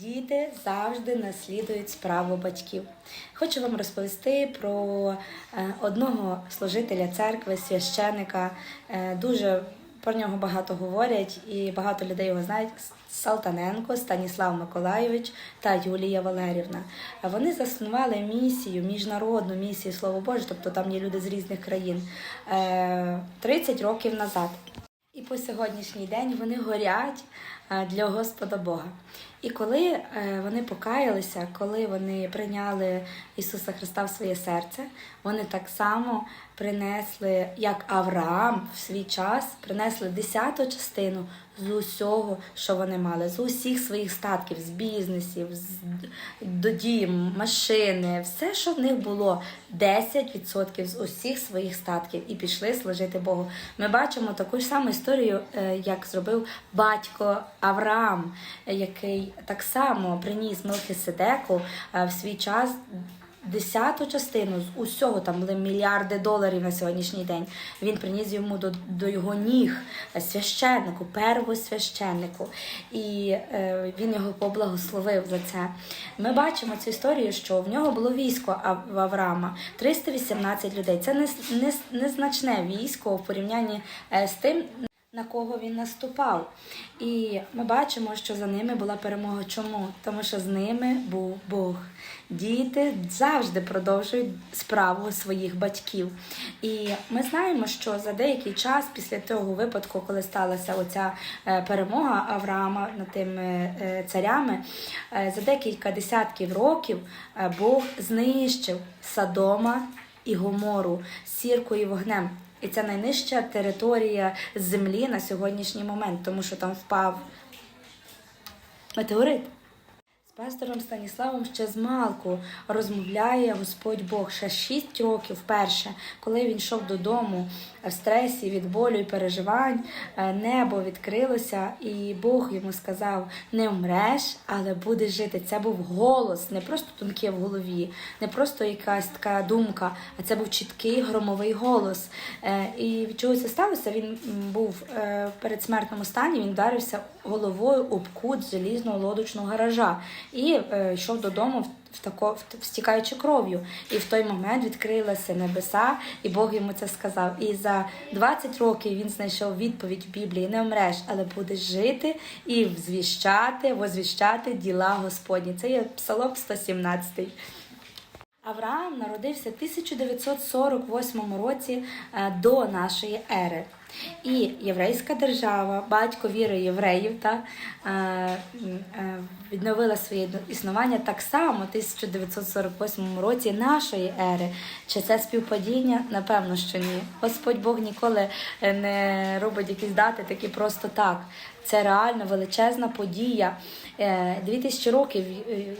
Діти завжди наслідують справу батьків. Хочу вам розповісти про е, одного служителя церкви, священика. Е, Дуже про нього багато говорять і багато людей його знають. Салтаненко, Станіслав Миколайович та Юлія Валерівна. Вони заснували місію, міжнародну місію Слово Боже, тобто там є люди з різних країн е, 30 років назад. І по сьогоднішній день вони горять е, для Господа Бога. І коли е, вони покаялися, коли вони прийняли Ісуса Христа в своє серце, вони так само принесли, як Авраам в свій час, принесли десяту частину з усього, що вони мали, з усіх своїх статків, з бізнесів, з до дім, машини, все, що в них було, 10% з усіх своїх статків, і пішли служити Богу. Ми бачимо таку ж саму історію, е, як зробив батько Авраам, е, який так само приніс Мелхиседеку е, в свій час. Десяту частину з усього там були мільярди доларів на сьогоднішній день. Він приніс йому до, до його ніг священнику, первосвященнику, і е, він його поблагословив за це. Ми бачимо цю історію, що в нього було військо в Авраама 318 людей. Це не, не, незначне військо в порівнянні е, з тим. На кого він наступав, і ми бачимо, що за ними була перемога. Чому? Тому що з ними був Бог. Діти завжди продовжують справу своїх батьків. І ми знаємо, що за деякий час після того випадку, коли сталася оця е, перемога Авраама над тими е, царями, е, за декілька десятків років Бог знищив Содома і Гомору сіркою і вогнем. І це найнижча територія землі на сьогоднішній момент, тому що там впав метеорит. З пастором Станіславом ще з малку розмовляє Господь Бог ще 6 років вперше, коли він йшов додому в стресі від болю і переживань, е, небо відкрилося, і Бог йому сказав: не вмреш, але будеш жити. Це був голос, не просто тонке в голові, не просто якась така думка, а це був чіткий громовий голос. Е, І від чого це сталося? Він був е, в передсмертному стані, він вдарився головою об кут залізного лодочного гаража і йшов додому тако, в, встікаючи кров'ю. І в той момент відкрилися небеса, і Бог йому це сказав. І за 20 років він знайшов відповідь в Біблії: не вмреш, але будеш жити і звіщати, возвіщати діла Господні. Це є Псалом 117. Авраам народився в 1948 році е, до нашої ери. І єврейська держава, батько віри євреїв, та, е, е, відновила своє існування так само в 1948 році нашої ери. Чи це співпадіння? Напевно, що ні. Господь Бог ніколи е, не робить якісь дати такі просто так. Це реально величезна подія. Дві тисячі років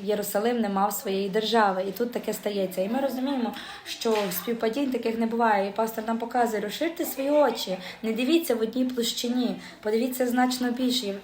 Єрусалим не мав своєї держави, і тут таке стається. І ми розуміємо, що співпадінь таких не буває. І пастор нам показує, розширте свої очі, не дивіться в одній площині, подивіться значно більше.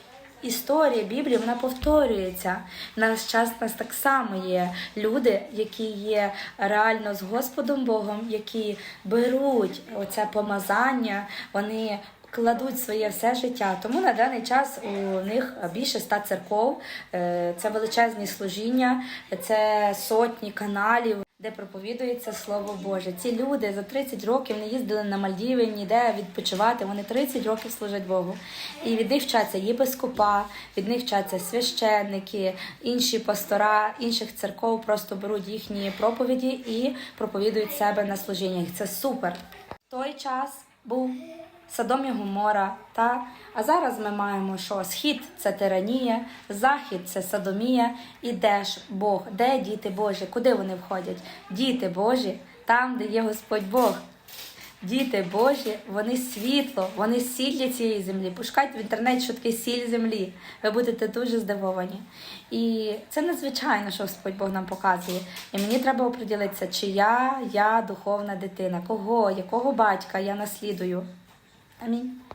Історія Біблії вона повторюється. В наш час нас так само є люди, які є реально з Господом Богом, які беруть оце помазання, вони кладуть своє все життя. Тому на даний час у них більше ста церков, е, це величезні служіння, це сотні каналів. Де проповідується слово Боже. Ці люди за 30 років не їздили на Мальдіви, ніде відпочивати. Вони 30 років служать Богу. І від них вчаться єпископа, від них вчаться священники, інші пастора інших церков просто беруть їхні проповіді і проповідують себе на служіннях. Це супер. В той час був Содом і Гомора, та а зараз ми маємо, що схід це тиранія, захід це садомія, і де ж Бог, де діти Божі, куди вони входять? Діти Божі, там, де є Господь Бог. Діти Божі, вони світло, вони сіль цієї землі. Пошукайте в інтернеті, що таке сіль землі. Ви будете дуже здивовані. І це надзвичайно, що Господь Бог нам показує. І мені треба оприділитися, чи я, я духовна дитина, кого, якого батька я наслідую. Amém.